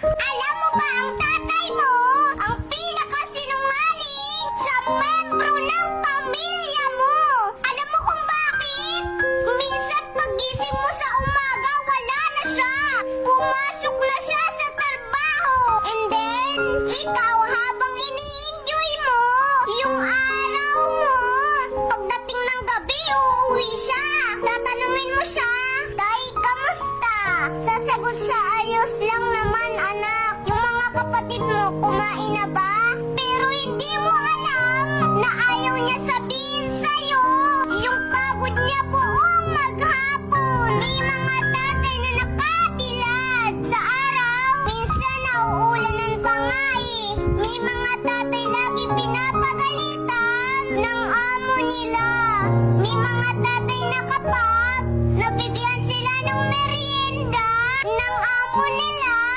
Alam mo ba ang tatay mo? Ang pinakasinungaling sa membro ng pamilya mo! Alam mo kung bakit? Minsan pagising mo sa umaga, wala na siya! Pumasok na siya sa trabaho! And then, ikaw habang ini-enjoy mo, yung araw mo, pagdating ng gabi, uuwi siya! Tatanungin mo siya tungkol sa ayos lang naman, anak. Yung mga kapatid mo, kumain na ba? Pero hindi mo alam na ayaw niya sabihin sa'yo yung pagod niya buong maghapon. May mga tatay na nakabilad sa araw. Minsan nauulanan pa nga eh. May mga tatay lagi pinapagalitan ng amo nila. May mga tatay na 我内楼